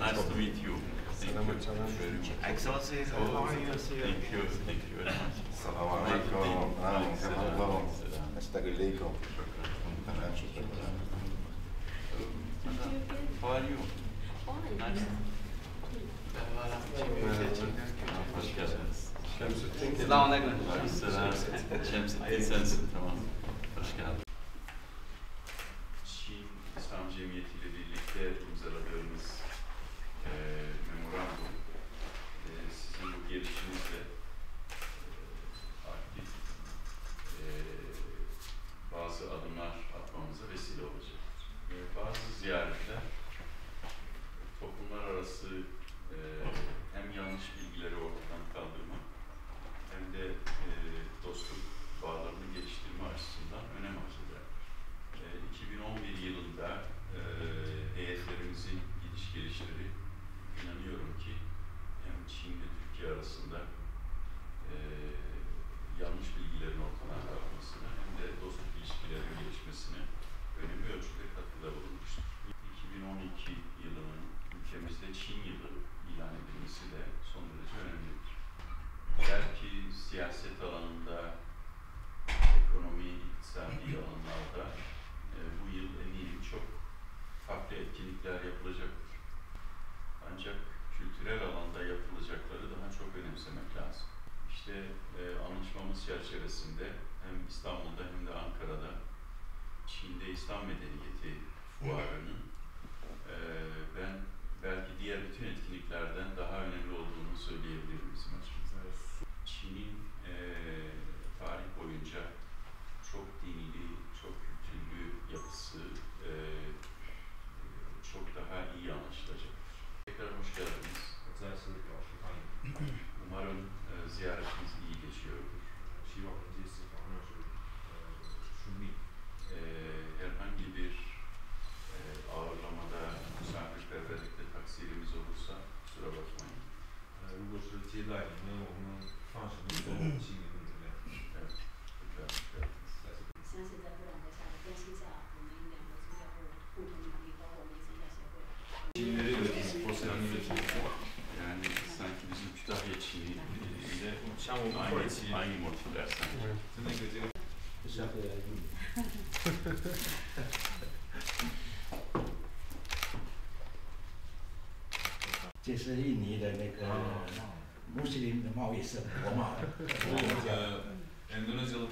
Nice to meet Excellencies, how are you? Thank you. Hoş geldiniz. Selamünaleyküm. Selam. Şemsettin sensin, tamam. Hoş geldin. Çerçevesinde hem İstanbul'da hem de Ankara'da Çin'de İslam Medeniyeti Fuarı'nın e, ben belki diğer bütün etkinliklerden daha önemli olduğunu söyleyebilirim bizim açımızdan. Çin'in e, tarih boyunca çok dinli, çok kültürlü yapısı e, çok daha iyi anlaşılacaktır. Tekrar hoş geldiniz. Umarım e, ziyaretiniz iyi geçiyordur E, herhangi bir e, ağırlamada, misafirperverlikte taksirimiz olursa kusura bakmayın. 如果是接待你们，我们放什么作品请你们怎么样？ Evet, tekrar hoş geldiniz. 相信在布朗德下的关系下，我们两个宗教会共同努力，包括我们宗教协会。 Çinleri de biz porselen üretiyoruz. Yani Siamo un po' insieme. Anche molto diversa. Non è così. 这是印尼的那个穆斯林的贸易圣国嘛？Endonezyalı